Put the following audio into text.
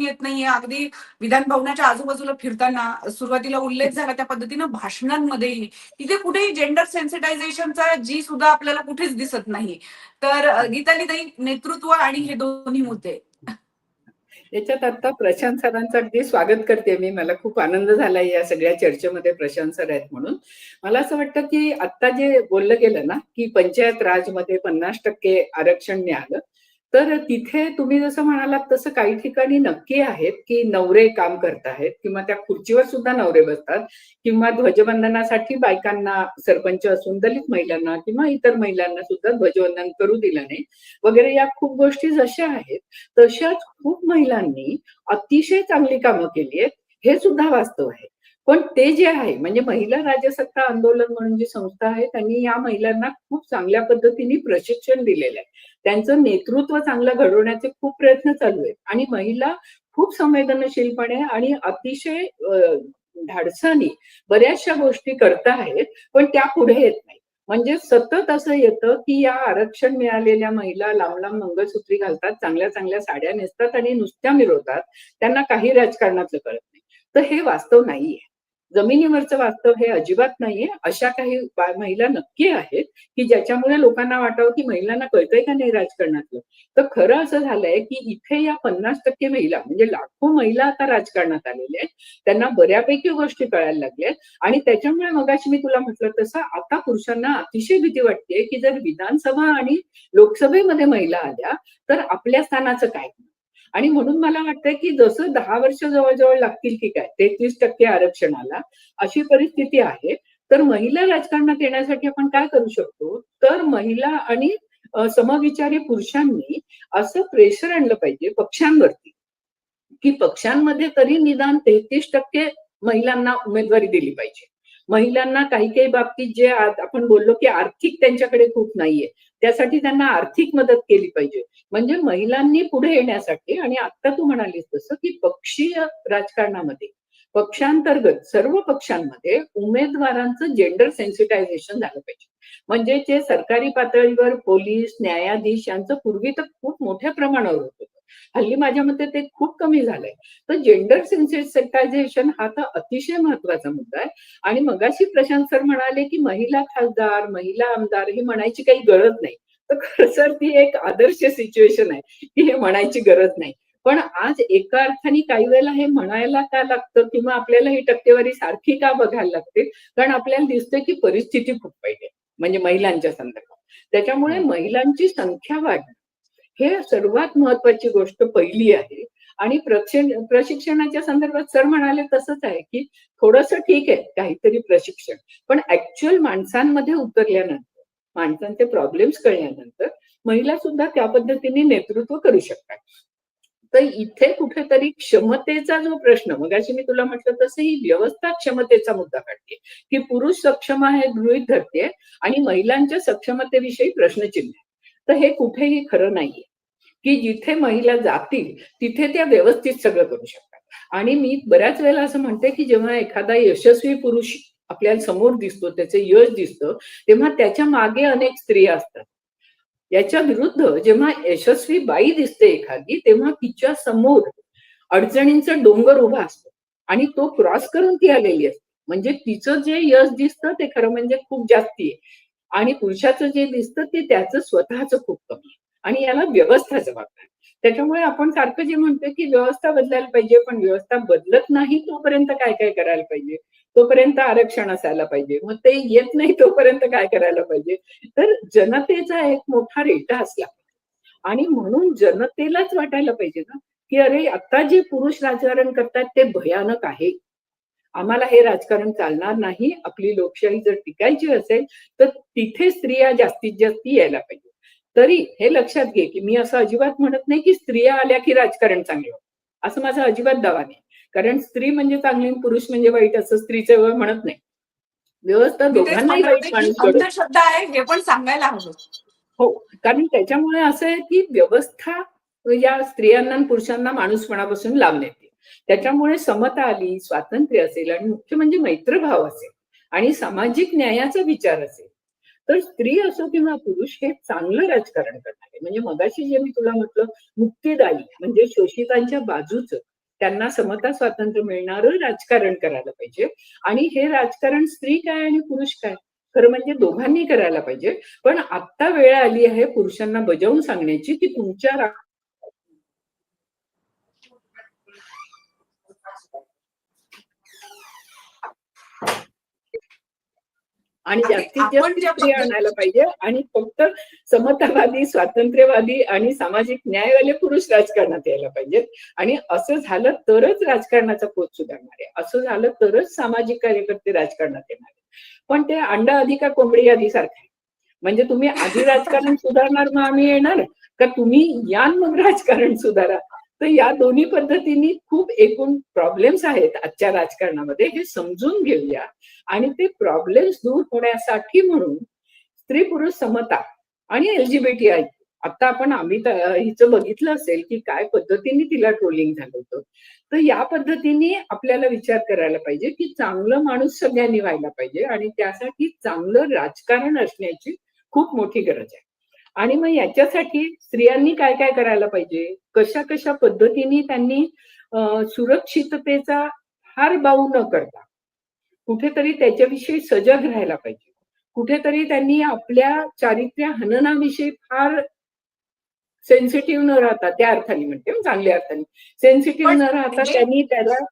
येत नाहीये. अगदी विधान भवनाच्या आजूबाजूला फिरताना सुरुवातीला उल्लेख झाला त्या पद्धतीनं भाषणांमध्येही. तिथे कुठेही जेंडर सेन्सिटायझेशनचा जी सुद्धा आपल्याला कुठेच दिसत नाही. तर गीताली नेतृत्व आणि हे दोन्ही मुद्दे. याच्यात आता प्रशांत सरांचं अगदी स्वागत करते मी. मला खूप आनंद झाला या सगळ्या चर्चेमध्ये प्रशांत सर आहेत म्हणून. मला असं वाटतं की आता जे बोललं गेलं ना की पंचायत राजमध्ये पन्नास टक्के आरक्षण मिळालं. तर तिथे तुम्ही जसं म्हणालात तसं काही ठिकाणी नक्की आहेत की नवरे काम करत आहेत किंवा त्या खुर्चीवर सुद्धा नवरे बसतात किंवा ध्वजवंदनासाठी बायकांना सरपंच असून दलित महिलांना किंवा इतर महिलांना सुद्धा ध्वजवंदन करू दिलं नाही. वगैरे या खूप गोष्टी जशा आहेत तशाच खूप महिलांनी अतिशय चांगली कामं केली आहेत. हे सुद्धा वास्तव आहे. पण ते जे आहे म्हणजे महिला राजसत्ता आंदोलन म्हणून जी संस्था आहे त्यांनी या महिलांना खूप चांगल्या पद्धतीने प्रशिक्षण दिलेलं आहे. त्यांचं नेतृत्व चांगलं घडवण्याचे खूप प्रयत्न चालू आहेत. आणि महिला खूप संवेदनशीलपणे आणि अतिशय धाडसाने बऱ्याचशा गोष्टी करता आहेत पण त्या पुढे येत नाही म्हणजे सतत असं येतं की या आरक्षण मिळालेल्या महिला लांब लांब मंगळसूत्री घालतात चांगल्या चांगल्या साड्या नेसतात आणि नुसत्या मिरवतात त्यांना काही राजकारणातलं कळत नाही. तर हे वास्तव नाहीये. जमिनीवरचं वास्तव हे अजिबात नाहीये. अशा काही महिला नक्की आहेत की ज्याच्यामुळे लोकांना वाटावं की महिलांना कळतंय का नाही राजकारणातलं? तर खरं असं झालंय की इथे या पन्नास टक्के महिला म्हणजे लाखो महिला आता राजकारणात आलेल्या आहेत. त्यांना बऱ्यापैकी गोष्टी कळायला लागल्यात आणि त्याच्यामुळे मगाशी मी तुला म्हटलं तसं आता पुरुषांना अतिशय भीती वाटते की जर विधानसभा आणि लोकसभेमध्ये महिला आल्या तर आपल्या स्थानाचं काय? आणि म्हणून मला वाटतंय की जसं दहा वर्ष जवळजवळ लागतील की काय तेहतीस टक्के आरक्षणाला अशी परिस्थिती आहे तर महिला राजकारणात येण्यासाठी आपण काय करू शकतो? तर महिला आणि समविचारी पुरुषांनी असं प्रेशर आणलं पाहिजे पक्षांवरती की पक्षांमध्ये तरी निदान तेहतीस टक्के महिलांना उमेदवारी दिली पाहिजे. महिलांना काही काही बाबतीत जे आज आपण बोललो की आर्थिक त्यांच्याकडे खूप नाहीये. त्यासाठी त्यांना आर्थिक मदत केली पाहिजे. म्हणजे महिलांनी पुढे येण्यासाठी आणि आता तू म्हणालीस तसं की पक्षीय राजकारणामध्ये पक्षांतर्गत सर्व पक्षांमध्ये उमेदवारांचं जेंडर सेन्सिटायझेशन झालं पाहिजे. म्हणजे जे सरकारी पातळीवर पोलीस न्यायाधीश यांचं पूर्वी तर खूप मोठ्या प्रमाणावर होतं. हल्ली माझ्या मते ते खूप कमी झालंय. तर जेंडर सेन्सिटायझेशन हा तर अतिशय महत्त्वाचा मुद्दा आहे. आणि मगाशी प्रशांत सर म्हणाले की महिला खासदार महिला आमदार ही म्हणायची काही गरज नाही. तर खरं सर ती एक आदर्श सिच्युएशन आहे की हे म्हणायची गरज नाही. पण आज एका अर्थाने काही वेळेला हे म्हणायला का लागतं किंवा आपल्याला ही टक्केवारी सारखी का बघायला लागते? कारण आपल्याला दिसते की परिस्थिती खूप आहे. म्हणजे महिलांच्या संदर्भात. त्याच्यामुळे महिलांची संख्या वाढणं हे सर्वात महत्वाची गोष्ट पहिली आहे. आणि प्रशिक्षणाच्या संदर्भात सर म्हणाले तसंच आहे की थोडस ठीक आहे काहीतरी प्रशिक्षण. पण ऍक्च्युअल माणसांमध्ये उतरल्यानंतर माणसांचे प्रॉब्लेम्स कळल्यानंतर महिला सुद्धा त्या पद्धतीने नेतृत्व करू शकतात. तर इथे कुठेतरी क्षमतेचा जो प्रश्न मग अशी मी तुला म्हटलं तसं ही व्यवस्था क्षमतेचा मुद्दा काढते. की पुरुष सक्षम आहे गृहित धरते आणि महिलांच्या सक्षमतेविषयी प्रश्नचिन्ह आहे. तर हे कुठेही खरं नाहीये. की जिथे महिला जातील तिथे त्या व्यवस्थित सगळं करू शकतात. आणि मी बऱ्याच वेळेला असं म्हणते की जेव्हा एखादा यशस्वी पुरुष आपल्याला समोर दिसतो त्याचे यश दिसतं तेव्हा त्याच्यामागे अनेक स्त्रिया असतात. याच्या विरुद्ध जेव्हा यशस्वी बाई दिसते एखादी तेव्हा तिच्या समोर अडचणींचा डोंगर उभा असतो आणि तो क्रॉस करून ती आलेली असते. म्हणजे तिचं जे यश दिसतं ते खरं म्हणजे खूप जास्ती आहे. आणि पुरुषाचं जे दिसतं ते त्याचं स्वतःच खूप कमी आहे. आणि याला व्यवस्था जबाबदार. त्याच्यामुळे आपण सारखं जे म्हणतो की व्यवस्था बदलायला पाहिजे पण व्यवस्था बदलत नाही तोपर्यंत काय काय करायला पाहिजे? तोपर्यंत आरक्षण असायला पाहिजे. मग ते येत नाही तोपर्यंत काय करायला पाहिजे? तर जनतेचा एक मोठा रेटा असला आणि म्हणून जनतेलाच वाटायला पाहिजे ना की अरे आता जे पुरुष राजकारण करतात ते भयानक आहे. आम्हाला हे राजकारण चालणार नाही. आपली लोकशाही जर टिकायची असेल तर तिथे स्त्रिया जास्तीत जास्त यायला पाहिजे. तरी हे लक्षात घे की मी असं अजिबात म्हणत नाही की स्त्रिया आल्या की राजकारण चांगलं. असं माझा अजिबात दावा नाही कारण स्त्री म्हणजे चांगली पुरुष म्हणजे वाईट असं स्त्रीचं म्हणत नाही व्यवस्था दोघांनाही वाईट माणूस. अंधश्रद्धा आहे हे पण सांगायला हवं हो कारण त्याच्यामुळे असं आहे की व्यवस्था या स्त्रियांना आणि पुरुषांना माणूसपणापासून लांब नेते त्याच्यामुळे समता आली स्वातंत्र्य असेल आणि मुख्य म्हणजे मैत्रभाव असेल आणि सामाजिक न्यायाचा विचार असेल तर स्त्री असो किंवा पुरुष हे चांगलं राजकारण करणारे. म्हणजे मगाशी जे मी तुला म्हटलं मुक्तीदायी म्हणजे शोषितांच्या बाजूच त्यांना समता स्वातंत्र्य मिळणारं राजकारण करायला पाहिजे. आणि हे राजकारण स्त्री काय आणि पुरुष काय? खरं म्हणजे दोघांनी करायला पाहिजे. पण आत्ता वेळ आली आहे पुरुषांना बजावून सांगण्याची की तुमच्या आणि आणि जास्तीत जास्त स्त्री आणायला पाहिजे आणि फक्त समतावादी स्वातंत्र्यवादी आणि सामाजिक न्यायवाले पुरुष राजकारणात यायला पाहिजेत. आणि असं झालं तरच राजकारणाचा पोत सुधारणार. आहे असं झालं तरच सामाजिक कार्यकर्ते राजकारणात येणार आहेत. पण ते अंडा आधी का कोंबडी आधी सारखं आहे. म्हणजे तुम्ही आधी राजकारण सुधारणार मग आम्ही येणार? का तुम्ही यान मग राजकारण सुधारा? तर या दोन्ही पद्धतींनी खूप एकूण प्रॉब्लेम्स आहेत आजच्या राजकारणामध्ये हे समजून घेऊया. आणि ते प्रॉब्लेम्स दूर होण्यासाठी म्हणून स्त्री पुरुष समता आणि एलजीबीटी आता आपण आम्ही हिचं बघितलं असेल की काय पद्धतीने तिला ट्रोलिंग झालं होतं. तर या पद्धतीने आपल्याला विचार करायला पाहिजे की चांगलं माणूस सगळ्यांनी व्हायला पाहिजे आणि त्यासाठी चांगलं राजकारण असण्याची खूप मोठी गरज आहे. आणि मग याच्यासाठी स्त्रियांनी काय काय करायला पाहिजे? कशा कशा पद्धतीने त्यांनी सुरक्षिततेचा हार बाऊ न करता कुठेतरी त्याच्याविषयी सजग राहायला पाहिजे. कुठेतरी त्यांनी आपल्या चारित्र्य हननाविषयी फार सेन्सिटिव्ह न राहता त्या अर्थाने म्हणते चांगल्या अर्थाने. सेन्सिटिव्ह न राहता म्हणजे- त्यांनी त्याला